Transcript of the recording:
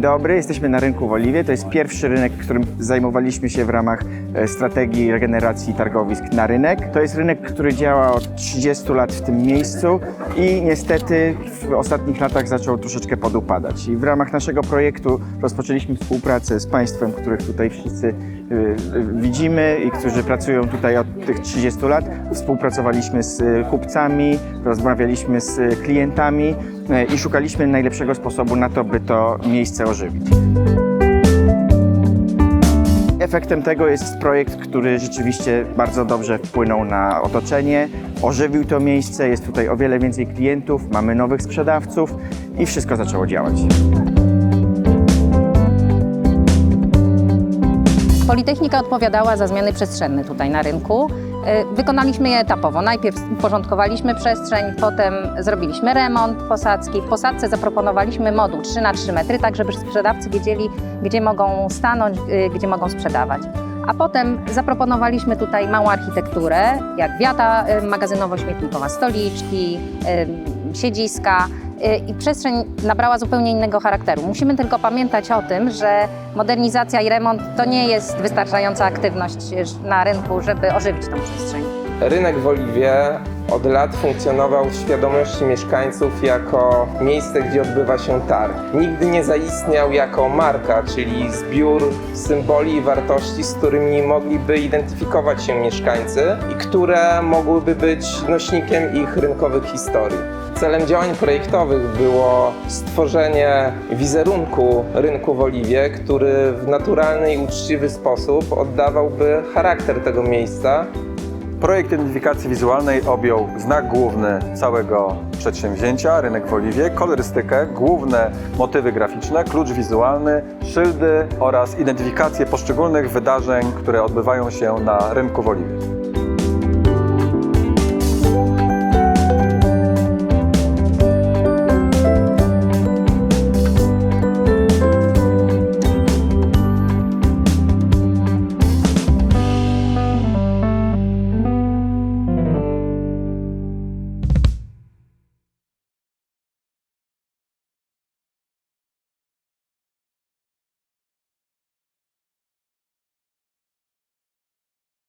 Dobry, jesteśmy na rynku w Oliwie. To jest pierwszy rynek, którym zajmowaliśmy się w ramach e, strategii regeneracji targowisk na rynek. To jest rynek, który działa od 30 lat w tym miejscu i niestety w ostatnich latach zaczął troszeczkę podupadać. I w ramach naszego projektu rozpoczęliśmy współpracę z państwem, których tutaj wszyscy widzimy i którzy pracują tutaj od tych 30 lat. Współpracowaliśmy z y, kupcami, rozmawialiśmy z y, klientami y, i szukaliśmy najlepszego sposobu na to, by to miejsce ożywić. Efektem tego jest projekt, który rzeczywiście bardzo dobrze wpłynął na otoczenie, ożywił to miejsce, jest tutaj o wiele więcej klientów, mamy nowych sprzedawców i wszystko zaczęło działać. Politechnika odpowiadała za zmiany przestrzenne tutaj na rynku. Y, Wykonaliśmy je etapowo. Najpierw uporządkowaliśmy przestrzeń, potem zrobiliśmy remont posadzki. W posadzce zaproponowaliśmy moduł 3 na 3 metry, tak żeby sprzedawcy wiedzieli, gdzie mogą stanąć, y, gdzie mogą sprzedawać. A potem zaproponowaliśmy tutaj małą architekturę, jak wiata y, magazynowo-śmietnikowa, stoliczki, siedziska i przestrzeń nabrała zupełnie innego charakteru. Musimy tylko pamiętać o tym, że modernizacja i remont to nie jest wystarczająca aktywność y, na rynku, żeby ożywić tą przestrzeń. Rynek w Oliwie od lat funkcjonował w świadomości mieszkańców jako miejsce, gdzie odbywa się targ. Nigdy nie zaistniał jako marka, czyli zbiór symboli i wartości, z którymi mogliby identyfikować się mieszkańcy i które mogłyby być nośnikiem ich rynkowych historii. Celem działań projektowych było stworzenie wizerunku rynku w Oliwie, który w naturalny i uczciwy sposób oddawałby charakter tego miejsca Projekt identyfikacji wizualnej objął znak główny całego przedsięwzięcia, rynek w Oliwie, kolorystykę, główne motywy graficzne, klucz wizualny, szyldy oraz identyfikację poszczególnych wydarzeń, które odbywają się na rynku w Oliwie.